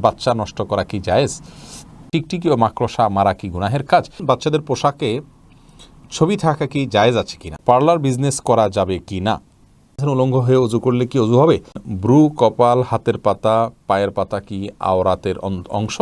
বাচ্চা নষ্ট করা কি জায়েজ? টিকটিকি ও মাকড়সা মারা কি গুনাহের কাজ? বাচ্চাদের পোশাকে ছবি থাকা কি জায়েজ আছে কিনা? পার্লার বিজনেস করা যাবে কি না উলঙ্গ হয়ে অজু করলে কি অজু হবে? ব্রু, কপাল, হাতের পাতা, পায়ের পাতা কি আওরাতের অংশ?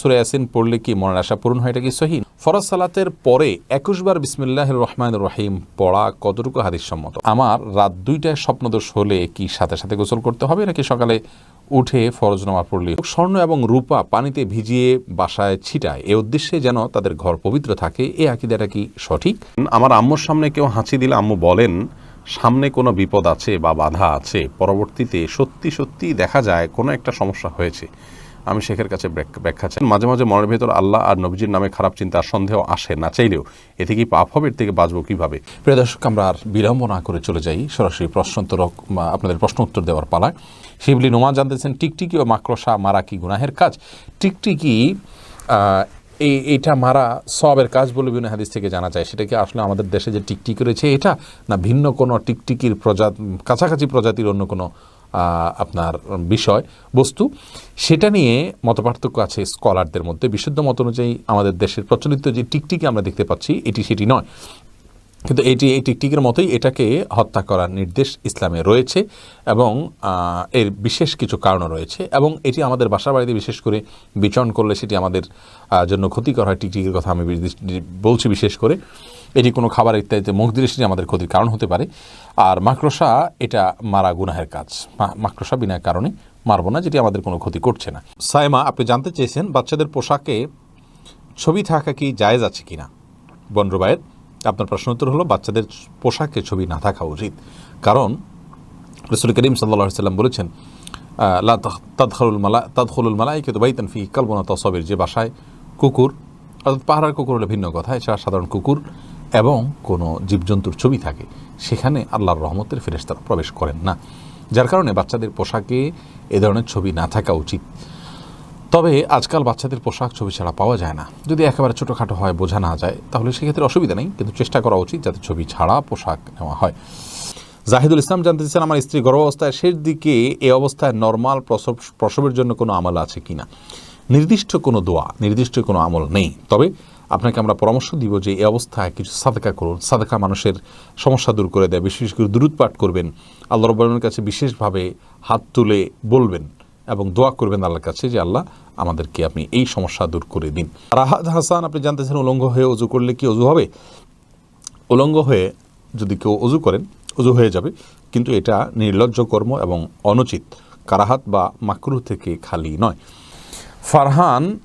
সুরে ইয়াসিন পড়লে কি মনের আশা পূরণ হয়? এটা কি সহি? ফরজ সালাতের পরে একুশ বার বিসমিল্লাহ রহমান রহিম পড়া কতটুকু হাদিস সম্মত আমার রাত দুইটায় স্বপ্নদোষ হলে কি সাথে সাথে গোসল করতে হবে, নাকি সকালে উঠে ফরজ নামাজ পড়লে? স্বর্ণ এবং রূপা পানিতে ভিজিয়ে বাসায় ছিটায়, এ উদ্দেশ্যে যেন তাদের ঘর পবিত্র থাকে, এ আকিদাটা কি সঠিক? আমার আম্মুর সামনে কেউ হাঁচি দিলে আম্মু বলেন সামনে কোনো বিপদ আছে বা বাধা আছে, পরবর্তীতে সত্যি সত্যি দেখা যায় কোনো একটা সমস্যা হয়েছে। আমি শেখের কাছে ব্যাখ্যা চাই। মাঝে মাঝে মনের ভেতর আল্লাহ আর নবীজির নামে খারাপ চিন্তা, সন্দেহ আসে না চাইলেও। এতে কি পাপ হবে, এর থেকে বাঁচবো কীভাবে? প্রিয় দর্শক, আমরা আর বিলম্ব না করে চলে যাই সরাসরি প্রশ্নোত্তর আপনাদের প্রশ্ন উত্তর দেওয়ার পালায়। শিবলি নোমা জানতেছেন, টিকটিকি ও মাকড়সা মারা কি গুনাহের কাজ? টিকটিকি এই এটা মারা সবের কাজ বলে বিভিন্ন হাদিস থেকে জানা যায়। সেটা কি আসলে আমাদের দেশে যে টিকটিকি রয়েছে এটা, না ভিন্ন কোনো টিকটিকির প্রজাতি, কাছাকাছি প্রজাতির অন্য কোনো আপনার বিষয়, বস্তু? সেটা নিয়ে মতপার্থক্য আছে স্কলারদের মধ্যে। বিশুদ্ধ মত অনুযায়ী আমাদের দেশের প্রচলিত যে টিকটিকি আমরা দেখতে পাচ্ছি, এটি সেটি নয়। কিন্তু এটি এই টিকটিকের মতোই এটাকে হত্যা করার নির্দেশ ইসলামে রয়েছে এবং এর বিশেষ কিছু কারণও রয়েছে এবং এটি আমাদের বাসা বাড়িতে বিশেষ করে বিচরণ করলে সেটি আমাদের জন্য ক্ষতিকর হয়। টিকটিকের কথা আমি বলছি বিশেষ করে। এটি কোনো খাবার ইত্যাদিতে মুখ দিলে সেটি আমাদের ক্ষতির কারণ হতে পারে। আর মাকড়সা, এটা মারা গুনাহের কাজ। মাকড়সা বিনা কারণে মারবো না, যেটি আমাদের কোনো ক্ষতি করছে না। সাইমা, আপনি জানতে চেয়েছেন বাচ্চাদের পোশাকে ছবি থাকা কি জায়েজ আছে কিনা? বনরুবায়ের আপনার প্রশ্ন উত্তর হলো, বাচ্চাদের পোশাকে ছবি না থাকা উচিত। কারণ রসুল করিম সাল্লা সাল্লাম বলেছেন লা তাদখলুল মালা, তাদখলুল মালাই কিন্তু বাইতান ফি কালবনা তসবের যে বাসায় কুকুর, অর্থাৎ পাহাড়ার কুকুর হলে ভিন্ন কথা, এছাড়া সাধারণ কুকুর এবং কোনো জীবজন্তুর ছবি থাকে, সেখানে আল্লাহর রহমতের ফেরেস্তারা প্রবেশ করেন না। যার কারণে বাচ্চাদের পোশাকে এ ধরনের ছবি না থাকা উচিত। তবে আজকাল বাচ্চাদের পোশাক ছবি ছাড়া পাওয়া যায় না। যদি একেবারে ছোটোখাটো হয়, বোঝা না যায়, তাহলে সেক্ষেত্রে অসুবিধা নেই, কিন্তু চেষ্টা করা উচিত যাতে ছবি ছাড়া পোশাক নেওয়া হয়। জাহিদুল ইসলাম জানতে চান আমার স্ত্রী গর্ভাবস্থায় শেষ দিকে এ অবস্থায় নর্মাল প্রসব, প্রসবের জন্য কোনো আমল আছে কি না? নির্দিষ্ট কোনো দোয়া, নির্দিষ্ট কোনো আমল নেই। তবে আপনাকে আমরা পরামর্শ দিব যে এই অবস্থায় কিছু সাদকা করুন। সাদকা মানুষের সমস্যা দূর করে দেয়। বিশেষ করে দূরত পাঠ করবেন। আল্লাহ রব্বানের কাছে বিশেষভাবে হাত তুলে বলবেন। এবং দোয়া করবেন আল্লাহর কাছে যে আল্লাহ আমাদেরকে আপনি এই সমস্যা দূর করে দিন। রাহাত হাসান, আপনি জানতেছেন উলঙ্গ হয়ে অজু করলে কি অজু হবে? উলঙ্গ হয়ে যদি কেউ অজু করেন অজু হয়ে যাবে। কিন্তু এটা নির্লজ্জ কর্ম এবং অনুচিত। কারাহাত বা মাকরু থেকে খালি নয়। ফারহান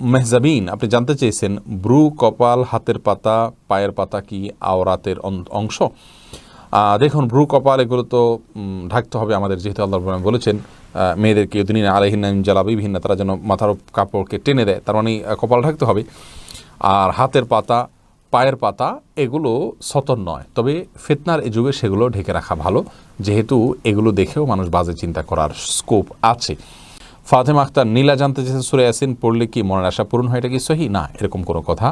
মেহজাবিন, আপনি জানতে চেয়েছেন, ব্রু কপাল, হাতের পাতা, পায়ের পাতা কি আওরাতের অংশ? দেখুন, ভ্রু কপাল, এগুলো তো ঢাকতে হবে আমাদের, যেহেতু আল্লাহ বলেছেন। মেয়েদেরকে দিন আলহিনাম জ্বালাবি ভিন্ন তারা যেন মাথার কাপড়কে টেনে দেয়, তার মানে কপাল ঢাকতে হবে। আর হাতের পাতা, পায়ের পাতা, এগুলো সতর নয়। তবে ফেতনার এই যুগে সেগুলো ঢেকে রাখা ভালো। যেহেতু এগুলো দেখেও মানুষ বাজে চিন্তা করার স্কোপ আছে। ফাতেমা আখতার, নীলা জানতে চেয়েছে সুরে ইয়াসিন পড়লে কি মনের আশা পূরণ হয়, এটা কি সহি? না, এরকম কোনো কথা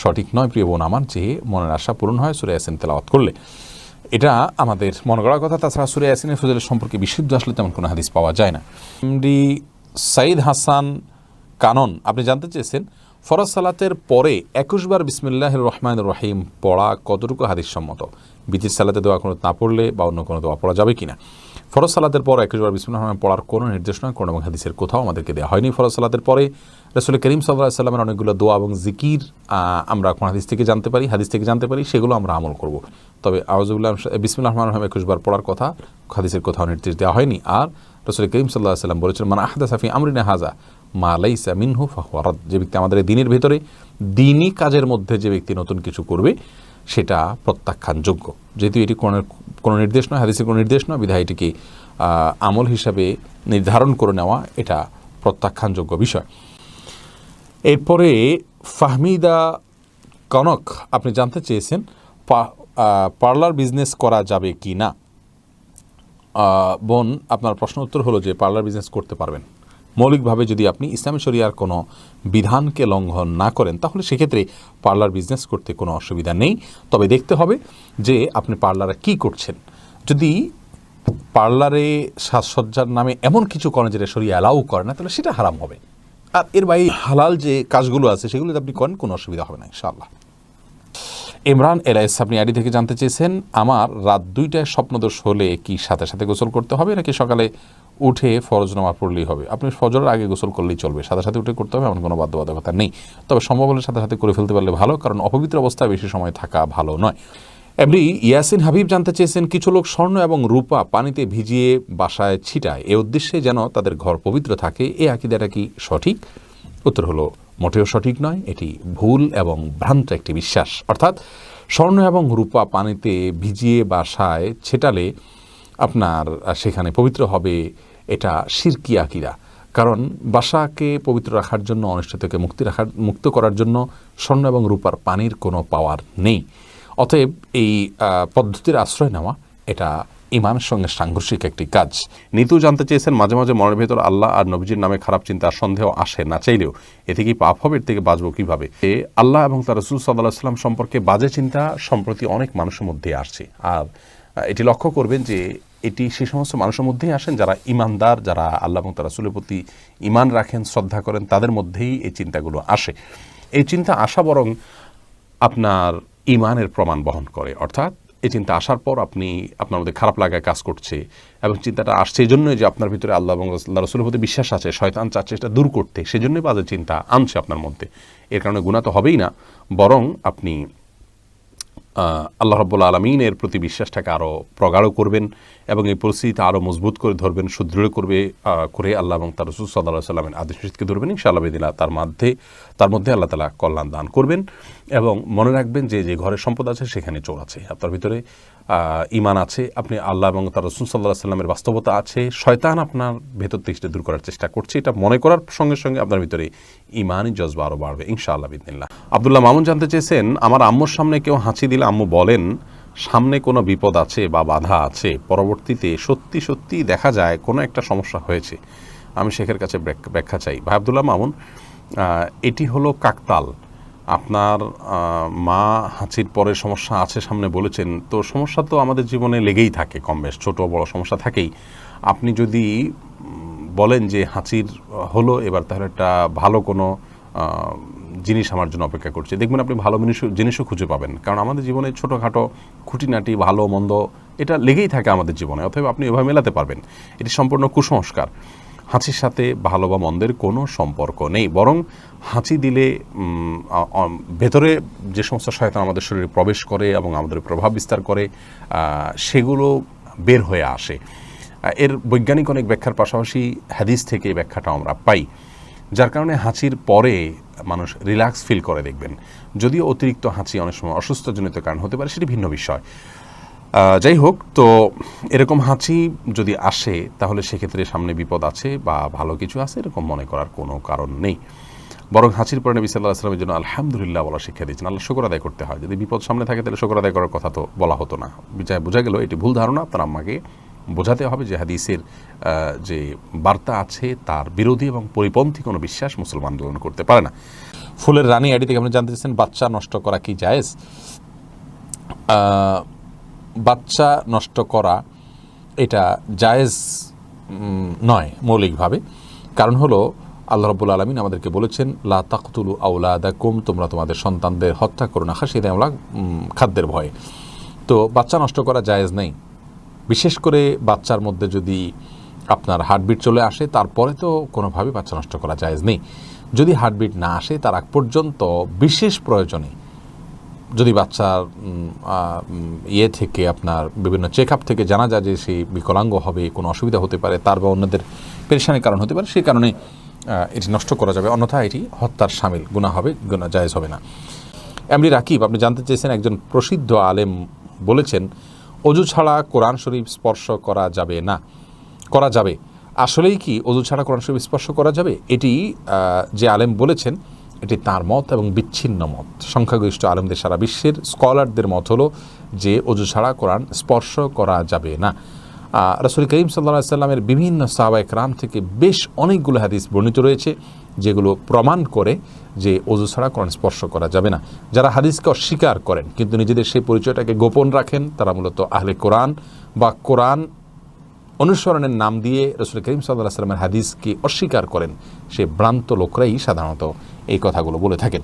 সঠিক নয়, প্রিয় বোন আমার, যে মনের আশা পূরণ হয়, সুরে ইয়াসিন তেলাওয়াত করলে। এটা আমাদের মনে করার কথা। তাছাড়া সুরে ইয়াসিনের ফজলের সম্পর্কে বিশুদ্ধ আসলে তেমন কোনো হাদিস পাওয়া যায় না। এমডি সাইদ হাসান কানন, আপনি জানতে চেয়েছেন, ফরজ সালাতের পরে একুশ বার বিসমিল্লাহ রহমান রহিম পড়া কতটুকু হাদিস সম্মত বিচির সালাতে দোয়া কোনো না পড়লে বা অন্য কোনো দোয়া পড়া যাবে কিনা? ফরজ সালাতের পর একুশ বার বিসমিল্লাহ রহমান পড়ার কোনো নির্দেশনা কোনো এবং হাদিসের কোথাও আমাদেরকে দেওয়া হয়নি ফরজ সালাতের পরে। রসুল করিম সাল্লাহ সাল্লামের অনেকগুলো দোয়া এবং জিকির আমরা কোন হাদিস থেকে জানতে পারি, হাদিস থেকে জানতে পারি, সেগুলো আমরা আমল করব। তবে আউজুল্লাহ বিসমিল্লাহ রহমান রহিম একুশ বার পড়ার কথা, হাদিসের কোথাও নির্দেশ দেওয়া হয়নি। আর রসুল করিম সাল্লাহ সাল্লাম বলেছেন মানে আহদা সাফি আমরিনা হাজা মা লাইসা মিনহু ফাহুয়ারদ যে ব্যক্তি আমাদের দিনের ভিতরে দিনই কাজের মধ্যে যে ব্যক্তি নতুন কিছু করবে, সেটা প্রত্যাখ্যানযোগ্য। যেহেতু এটি কোনো কোনো নির্দেশ নয়, হাদিসের কোনো নির্দেশ নয় বিধায় এটিকে আমল হিসাবে নির্ধারণ করে নেওয়া এটা প্রত্যাখ্যানযোগ্য বিষয়। এরপরে ফাহমিদা কনক, আপনি জানতে চেয়েছেন পার্লার বিজনেস করা যাবে কি না? বোন, আপনার প্রশ্ন উত্তর হলো যে পার্লার বিজনেস করতে পারবেন। মৌলিকভাবে যদি আপনি ইসলামী শরিয়ার কোনো বিধানকে লঙ্ঘন না করেন, তাহলে সেক্ষেত্রে পার্লার বিজনেস করতে কোনো অসুবিধা নেই। তবে দেখতে হবে যে আপনি পার্লারে কি করছেন। যদি পার্লারে সাজসজ্জার নামে এমন কিছু করেন যেটা শরীর অ্যালাউ করে না, তাহলে সেটা হারাম হবে। আর এর বাইরে হালাল যে কাজগুলো আছে, সেগুলো আপনি করেন, কোনো অসুবিধা হবে না, ইনশাআল্লাহ। ইমরান এলাইস আপনি আইডি থেকে জানতে চেয়েছেন, আমার রাত দুইটায় স্বপ্নদোষ হলে কি সাথে সাথে গোসল করতে হবে, নাকি সকালে উঠে ফরজ নামা পড়লেই হবে। আপনি ফজরের আগে গোসল করলেই চলবে, সাথে সাথে উঠে করতে হবে, এমন কোনো বাধ্যবাধকতা নেই। তবে সম্ভব হলে সাথে সাথে করে ফেলতে পারলে ভালো, কারণ অপবিত্র অবস্থায় বেশি সময় থাকা ভালো নয়। এমনি ইয়াসিন হাবিব জানতে চেয়েছেন, কিছু লোক স্বর্ণ এবং রূপা পানিতে ভিজিয়ে বাসায় ছিটায়। এ উদ্দেশ্যে যেন তাদের ঘর পবিত্র থাকে, এ আকিদাটা কি সঠিক? উত্তর হলো, মোটেও সঠিক নয়, এটি ভুল এবং ভ্রান্ত একটি বিশ্বাস। অর্থাৎ, স্বর্ণ এবং রূপা পানিতে ভিজিয়ে বাসায় ছেটালে আপনার সেখানে পবিত্র হবে এটা সিরকি আকিরা কারণ বাসাকে পবিত্র রাখার জন্য অনিষ্ট থেকে মুক্তি রাখার, মুক্ত করার জন্য স্বর্ণ এবং রূপার পানির কোনো পাওয়ার নেই। অতএব এই পদ্ধতির আশ্রয় নেওয়া এটা ইমানের সঙ্গে সাংঘর্ষিক একটি কাজ। নিতু জানতে চেয়েছেন, মাঝে মাঝে মনের ভেতর আল্লাহ আর নবীজির নামে খারাপ চিন্তা, সন্দেহ আসে না চাইলেও। এ থেকে পাপ হবে, এর থেকে বাঁচবো কীভাবে? এ, আল্লাহ এবং তার রসুল সাল্লাহ সাল্লাম সম্পর্কে বাজে চিন্তা সম্প্রতি অনেক মানুষের মধ্যে আসছে। আর এটি লক্ষ্য করবেন যে এটি সে সমস্ত মানুষের মধ্যেই আসেন যারা ইমানদার, যারা আল্লাহ এবং তার রসুলের প্রতি ইমান রাখেন, শ্রদ্ধা করেন, তাদের মধ্যেই এই চিন্তাগুলো আসে। এই চিন্তা আসা বরং আপনার ইমানের প্রমাণ বহন করে। অর্থাৎ এই চিন্তা আসার পর আপনি আপনার মধ্যে খারাপ লাগায় কাজ করছে এবং চিন্তাটা আসছে এই জন্যই যে আপনার ভিতরে আল্লাহ এবং আল্লাহ রসুলের প্রতি বিশ্বাস আছে, শয়তান চাচ্ছে এটা দূর করতে। সেজন্যই বাজে চিন্তা আনছে আপনার মধ্যে। এর কারণে গুণা তো হবেই না, বরং আপনি আল্লাহ রব্বুল আলমিনের প্রতি বিশ্বাসটাকে আরও প্রগাঢ় করবেন এবং এই পরিস্থিতিতে আরও মজবুত করে ধরবেন, সুদৃঢ় করবে করে আল্লাহ এবং তার রসুল সাল্লাহ সাল্লামের আদেশ ধরবেন। ইনশাআল্লাহ বেদিলা তার মধ্যে তার মধ্যে আল্লাহ তালা কল্যাণ দান করবেন এবং মনে রাখবেন যে যে ঘরে সম্পদ আছে সেখানে চোর আছে। আপনার ভিতরে ইমান আছে, আপনি আল্লাহ এবং তার রসুল সাল্লাহ সাল্লামের বাস্তবতা আছে। শয়তান আপনার ভেতর থেকে দূর করার চেষ্টা করছে। এটা মনে করার সঙ্গে সঙ্গে আপনার ভিতরে ইমানই জজবা আরও বাড়বে, ইনশাআল্লাহ বিদিল্লা আবদুল্লাহ মামুন জানতে চেয়েছেন, আমার আম্মুর সামনে কেউ হাঁচি দিলে আম্মু বলেন, সামনে কোনো বিপদ আছে বা বাধা আছে, পরবর্তীতে সত্যি সত্যি দেখা যায় কোনো একটা সমস্যা হয়েছে। আমি শেখের কাছে ব্যাখ্যা চাই। ভাই আবদুল্লাহ মামুন এটি হলো কাকতাল। আপনার মা হাঁচির পরে সমস্যা আছে সামনে বলেছেন, তো সমস্যা তো আমাদের জীবনে লেগেই থাকে কম বেশ, ছোটো বড় সমস্যা থাকেই। আপনি যদি বলেন যে হাঁচির হলো, এবার তাহলে একটা ভালো কোনো জিনিস আমার জন্য অপেক্ষা করছে। দেখবেন আপনি ভালো জিনিসও খুঁজে পাবেন। কারণ আমাদের জীবনে ছোটোখাটো খুঁটিনাটি, ভালো, মন্দ, এটা লেগেই থাকে আমাদের জীবনে অথবা আপনি এভাবে মেলাতে পারবেন। এটি সম্পূর্ণ কুসংস্কার। হাঁচির সাথে ভালো বা মন্দের কোনো সম্পর্ক নেই। বরং হাঁচি দিলে ভেতরে যে সমস্ত শয়তান আমাদের শরীরে প্রবেশ করে এবং আমাদের প্রভাব বিস্তার করে সেগুলো বের হয়ে আসে। এর বৈজ্ঞানিক অনেক ব্যাখ্যার পাশাপাশি হাদিস থেকে এই ব্যাখ্যাটা আমরা পাই। যার কারণে হাঁচির পরে মানুষ রিল্যাক্স ফিল করে দেখবেন। যদিও অতিরিক্ত হাঁচি অনেক সময় অসুস্থজনিত কারণ হতে পারে, সেটি ভিন্ন বিষয়। যাই হোক, তো এরকম হাঁচি যদি আসে, তাহলে সেক্ষেত্রে সামনে বিপদ আছে বা ভালো কিছু আছে, এরকম মনে করার কোনো কারণ নেই। বরং হাঁচির পরে নবী সাল্লাহ আসলামের জন্য আলহামদুলিল্লাহ বলা শিক্ষা দিয়েছেন, আল্লাহ শুকর আদায় করতে হয়। যদি বিপদ সামনে থাকে, তাহলে শুকর আদায় করার কথা তো বলা হতো না। বিচার বোঝা গেল, এটি ভুল ধারণা, আপনার আম্মাকে বোঝাতে হবে যে হাদিসের যে বার্তা আছে, তার বিরোধী এবং পরিপন্থী কোনো বিশ্বাস মুসলমান গ্রহণ করতে পারে না। ফুলের রানী আইডি থেকে আপনি জানতে চাচ্ছেন, বাচ্চা নষ্ট করা কি জায়েজ? বাচ্চা নষ্ট করা এটা জায়েজ নয় মৌলিকভাবে। কারণ হলো, আল্লাহ রব্বুল আলমিন আমাদেরকে বলেছেন, লা তাকতুলু আউলাদা কুম তোমরা তোমাদের সন্তানদের হত্যা করো না খাসি আমলা খাদ্যের ভয়ে। তো বাচ্চা নষ্ট করা জায়েজ নেই। বিশেষ করে বাচ্চার মধ্যে যদি আপনার হার্টবিট চলে আসে, তারপরে তো কোনোভাবে বাচ্চা নষ্ট করা জায়েজ নেই। যদি হার্টবিট না আসে, তার আগ পর্যন্ত বিশেষ প্রয়োজনে যদি বাচ্চার ইয়ে থেকে আপনার বিভিন্ন চেক আপ থেকে জানা যায় যে সে বিকলাঙ্গ হবে, কোনো অসুবিধা হতে পারে, তার বা অন্যদের পেরেশানির কারণ হতে পারে, সেই কারণে এটি নষ্ট করা যাবে। অন্যথা এটি হত্যার সামিল গুণা হবে গুণা জায়েজ হবে না। এমনি রাকিব, আপনি জানতে চেয়েছেন, একজন প্রসিদ্ধ আলেম বলেছেন অজু ছাড়া কোরআন শরীফ স্পর্শ করা যাবে না। করা যাবে। আসলেই কি অজু ছাড়া কোরআন শরীফ স্পর্শ করা যাবে? এটি যে আলেম বলেছেন এটি তার মত এবং বিচ্ছিন্ন মত। সংখ্যাগরিষ্ঠ আলমদের সারা বিশ্বের স্কলারদের মত হলো যে অজু ছাড়া কোরআন স্পর্শ করা যাবে না। রসুল করিম সাল্লা সাল্লামের বিভিন্ন সাহাবায়ক রাম থেকে বেশ অনেকগুলো হাদিস বর্ণিত রয়েছে, যেগুলো প্রমাণ করে যে অজু ছাড়া কোরআন স্পর্শ করা যাবে না। যারা হাদিসকে অস্বীকার করেন, কিন্তু নিজেদের সেই পরিচয়টাকে গোপন রাখেন, তারা মূলত আহলে কোরআন বা কোরআন অনুসরণের নাম দিয়ে রসুল করিম সাল্লাহ সাল্লামের হাদিসকে অস্বীকার করেন সে ভ্রান্ত লোকরাই সাধারণত এই কথাগুলো বলে থাকেন।